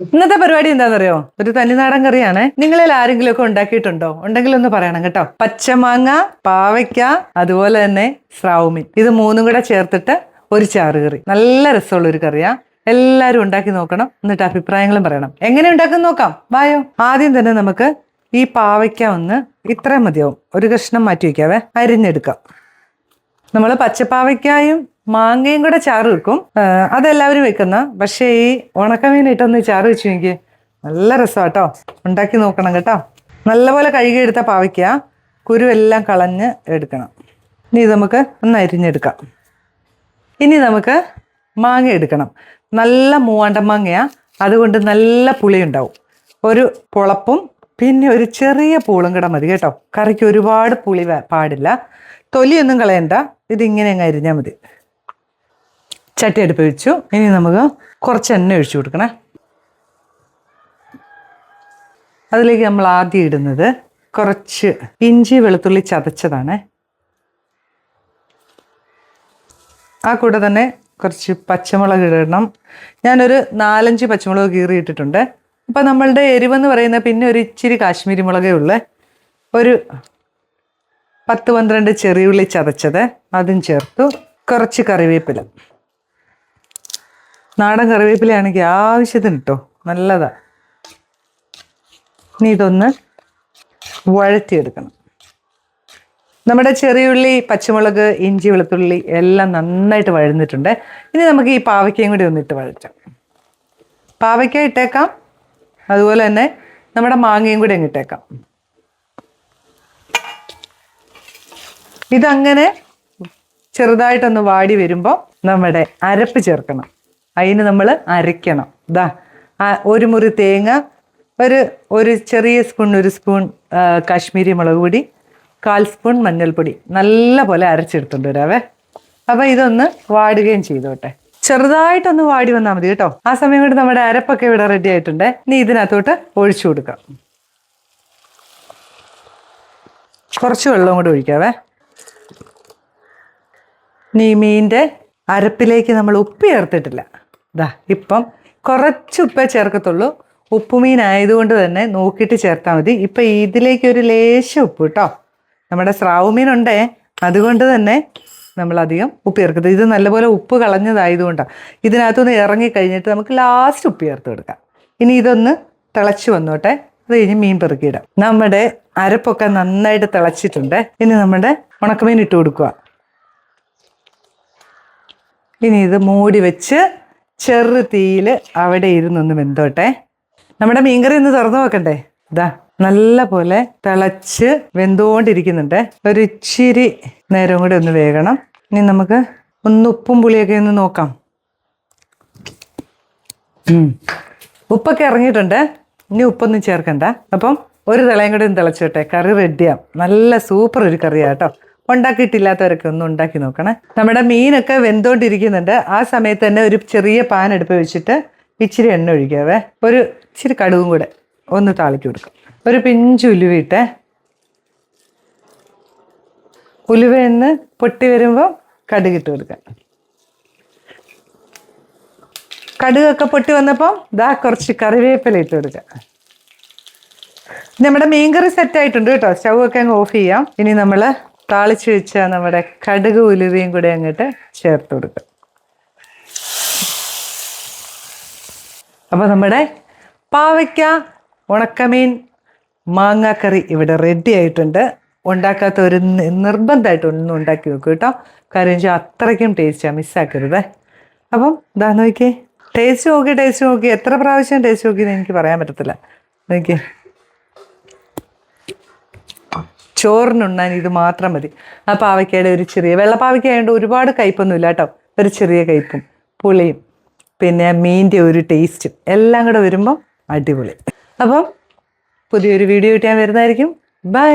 ഇന്നത്തെ പരിപാടി എന്താണെന്നറിയോ ഒരു തനിനാടൻ കറിയാണ്. നിങ്ങളിൽ ആരെങ്കിലും ഒക്കെ ഉണ്ടാക്കിയിട്ടുണ്ടോ? ഉണ്ടെങ്കിൽ ഒന്ന് പറയണം കേട്ടോ. പച്ചമാങ്ങ പാവയ്ക്ക അതുപോലെ തന്നെ സ്രാവുമീൻ ഇത് മൂന്നും കൂടെ ചേർത്തിട്ട് ഒരു ചാറ് കറി. നല്ല രസമുള്ള ഒരു കറിയാ. എല്ലാവരും ഉണ്ടാക്കി നോക്കണം. എന്നിട്ട് അഭിപ്രായങ്ങളും പറയണം. എങ്ങനെ ഉണ്ടാക്കി നോക്കാം. വായോ. ആദ്യം തന്നെ നമുക്ക് ഈ പാവയ്ക്ക ഒന്ന് ഇത്രയും മതിയാവും. ഒരു കഷ്ണം മാറ്റി വയ്ക്കാവേ. അരിഞ്ഞെടുക്കാം. നമ്മൾ പച്ചപ്പാവയ്ക്കായും മാങ്ങയും കൂടെ ചാറ് വെക്കും. അതെല്ലാവരും വെക്കുന്ന. പക്ഷേ ഈ ഉണക്കമീൻ ഇട്ടൊന്ന് ചാറ് വെച്ചു എനിക്ക് നല്ല രസമാണ് കേട്ടോ ഉണ്ടാക്കി നോക്കണം കേട്ടോ. നല്ലപോലെ കഴുകി കഴുകിയെടുത്ത പാവയ്ക്ക. കുരുവെല്ലാം കളഞ്ഞ് എടുക്കണം. ഇനി നമുക്ക് ഒന്ന് അരിഞ്ഞെടുക്കാം. ഇനി നമുക്ക് മാങ്ങ എടുക്കണം. നല്ല മൂവാണ്ട മാങ്ങയാ. അതുകൊണ്ട് നല്ല പുളി ഉണ്ടാവും ഒരു പുളപ്പും പിന്നെ ഒരു ചെറിയ പൂളും കൂടെ മതി കേട്ടോ. കറിക്ക് ഒരുപാട് പുളി പാടില്ല. തൊലിയൊന്നും കളയണ്ട. ഇതിങ്ങനെ അങ്ങ് അരിഞ്ഞാൽ മതി. ചട്ടി അടുപ്പ് വെച്ചു. ഇനി നമുക്ക് കുറച്ച് എണ്ണ ഒഴിച്ചു കൊടുക്കണേ. അതിലേക്ക് നമ്മൾ ആദ്യം ഇടുന്നത് കുറച്ച് ഇഞ്ചി വെളുത്തുള്ളി ചതച്ചതാണ്. ആ കൂടെ തന്നെ കുറച്ച് പച്ചമുളക് ഇടണം. ഞാനൊരു നാലഞ്ച് പച്ചമുളക് കീറി ഇട്ടിട്ടുണ്ട്. അപ്പം നമ്മളുടെ എരിവെന്ന് പറയുന്ന പിന്നെ ഒരു ഇച്ചിരി കാശ്മീരി മുളകേ ഉള്ളേ. ഒരു പത്ത് പന്ത്രണ്ട് ചെറിയുള്ളി ചതച്ചത്. അതും ചേർത്തു. കുറച്ച് കറിവേപ്പില. നാടൻ കറിവേപ്പിലയാണെങ്കിൽ ആവശ്യത്തിന് കേട്ടോ നല്ലതാ. ഇനി ഇതൊന്ന് വഴറ്റിയെടുക്കണം. നമ്മുടെ ചെറിയുള്ളി പച്ചമുളക് ഇഞ്ചി വെളുത്തുള്ളി എല്ലാം നന്നായിട്ട് വഴന്നിട്ടുണ്ട്. ഇനി നമുക്ക് ഈ പാവയ്ക്കയും കൂടി ഒന്നിട്ട് വഴറ്റാം. പാവയ്ക്ക ഇട്ടേക്കാം. അതുപോലെ തന്നെ നമ്മുടെ മാങ്ങയും കൂടി അങ്ങ് ഇട്ടേക്കാം. ഇതങ്ങനെ ചെറുതായിട്ടൊന്ന് വാടി വരുമ്പോൾ നമ്മുടെ അരപ്പ് ചേർക്കണം. അതിന് നമ്മൾ അരയ്ക്കണം. ഇതാ ഒരു മുറി തേങ്ങ ഒരു ഒരു ചെറിയ സ്പൂൺ ഒരു സ്പൂൺ കാശ്മീരി മുളക് പൊടി കാൽ സ്പൂൺ മഞ്ഞൾപ്പൊടി നല്ല പോലെ അരച്ചെടുത്തുകൊണ്ട് വരാവേ അപ്പം ഇതൊന്ന് വാടുകയും ചെയ്തോട്ടെ ചെറുതായിട്ടൊന്ന് വാടി വന്നാൽ മതി കേട്ടോ. ആ സമയം കൊണ്ട് നമ്മുടെ അരപ്പൊക്കെ ഇവിടെ റെഡി ആയിട്ടുണ്ട്. ഇനി ഇതിനകത്തോട്ട് ഒഴിച്ചു കൊടുക്കാം. കുറച്ച് വെള്ളം കൂടി ഒഴിക്കാവേ. ഇനി മീന്റെ അരപ്പിലേക്ക് നമ്മൾ ഉപ്പ് ചേർത്തിട്ടില്ല. ദാ ഇപ്പം കുറച്ച് ഉപ്പേ ചേർക്കത്തുള്ളൂ. ഉപ്പുമീൻ ആയതുകൊണ്ട് തന്നെ നോക്കിയിട്ട് ചേർത്താൽ മതി. ഇപ്പം ഇതിലേക്ക് ഒരു ലേശം ഉപ്പ് കേട്ടോ. നമ്മുടെ സ്രാവ് മീനുണ്ടേ അതുകൊണ്ട് തന്നെ നമ്മളധികം ഉപ്പ് ചേർക്കരുത്. ഇത് നല്ലപോലെ ഉപ്പ് കളഞ്ഞതായതുകൊണ്ടാണ് ഇതിനകത്തുനിന്ന് ഇറങ്ങി കഴിഞ്ഞിട്ട് നമുക്ക് ലാസ്റ്റ് ഉപ്പ് ചേർത്ത് കൊടുക്കാം. ഇനി ഇതൊന്ന് തിളച്ച് വന്നോട്ടെ. അത് കഴിഞ്ഞ് മീൻ പെറുക്കിയിടാം. നമ്മുടെ അരപ്പൊക്കെ നന്നായിട്ട് തിളച്ചിട്ടുണ്ട്. ഇനി നമ്മുടെ ഉണക്കമീൻ ഇട്ട് കൊടുക്കുക. ഇനി ഇത് മൂടി വെച്ച് ചെറു തീയിൽ അവിടെ ഇരുന്നൊന്ന് വെന്തോട്ടെ. നമ്മുടെ മീൻകറി ഒന്ന് തുറന്നു നോക്കണ്ടേ? ഇതാ നല്ല പോലെ തിളച്ച് വെന്തുകൊണ്ടിരിക്കുന്നുണ്ട് ഒരു ഇച്ചിരി നേരം കൂടി ഒന്ന് വേകണം. ഇനി നമുക്ക് ഒന്ന് ഉപ്പും പുളിയൊക്കെ ഒന്ന് നോക്കാം. ഉപ്പൊക്കെ ഇറങ്ങിയിട്ടുണ്ട്. ഇനി ഉപ്പൊന്നും ചേർക്കണ്ട. അപ്പം ഒരു തിളയും കൂടി ഒന്ന് തിളച്ചോട്ടെ. കറി റെഡിയാവും നല്ല സൂപ്പർ ഒരു കറിയാണ് കേട്ടോ. ഉണ്ടാക്കിയിട്ടില്ലാത്തവരൊക്കെ ഒന്ന് ഉണ്ടാക്കി നോക്കണേ. നമ്മുടെ മീനൊക്കെ വെന്തോണ്ടിരിക്കുന്നുണ്ട്. ആ സമയത്ത് തന്നെ ഒരു ചെറിയ പാൻ എടുപ്പ് വെച്ചിട്ട് ഇച്ചിരി എണ്ണ ഒഴിക്കാവേ. ഒരു ഇച്ചിരി കടുവും കൂടെ ഒന്ന് താളിക്ക് കൊടുക്കും. ഒരു പിഞ്ച് ഉലുവ എന്ന് പൊട്ടി വരുമ്പോൾ കടുകിട്ട് കൊടുക്കാം. കടുകൊക്കെ പൊട്ടി വന്നപ്പോൾ ദാ കുറച്ച് കറിവേപ്പില ഇട്ട് കൊടുക്കാം. നമ്മുടെ മീൻകറി സെറ്റ് ആയിട്ടുണ്ട് കേട്ടോ. സ്റ്റൗ ഒക്കെ അങ്ങ് ഓഫ് ചെയ്യാം. ഇനി നമ്മൾ താളിച്ച് വെച്ച നമ്മുടെ കടുക് ഉലുവയും കൂടെ അങ്ങോട്ട് ചേർത്ത് കൊടുക്കാം. അപ്പോൾ നമ്മുടെ പാവയ്ക്ക ഉണക്കമീൻ മാങ്ങാക്കറി ഇവിടെ റെഡി ആയിട്ടുണ്ട്. ഉണ്ടാക്കാത്ത ഒരു നിർബന്ധമായിട്ട് ഒന്നും ഉണ്ടാക്കി നോക്കൂ കേട്ടോ. കാര്യം വെച്ചാൽ അത്രയ്ക്കും ടേസ്റ്റാണ് മിസ്സാക്കരുത് അപ്പം ഇതാ നോക്കിയേ. ടേസ്റ്റ് നോക്കി ടേസ്റ്റ് നോക്കി. എത്ര പ്രാവശ്യം ടേസ്റ്റ് നോക്കി എന്ന് എനിക്ക് പറയാൻ പറ്റത്തില്ല. നോക്കിയേ. ചോറിനുണ്ണാൻ ഇത് മാത്രം മതി. ആ പാവയ്ക്കയുടെ ഒരു ചെറിയ വെള്ളപ്പാവയ്ക്ക ആയതുകൊണ്ട് ഒരുപാട് കയ്പൊന്നുമില്ല കേട്ടോ ഒരു ചെറിയ കയ്പും പുളിയും പിന്നെ മീന്റെ ഒരു ടേസ്റ്റും എല്ലാം കൂടെ വരുമ്പോൾ അടിപൊളി. അപ്പം പുതിയൊരു വീഡിയോ കിട്ടിയാൽ വരുന്നതായിരിക്കും. ബൈ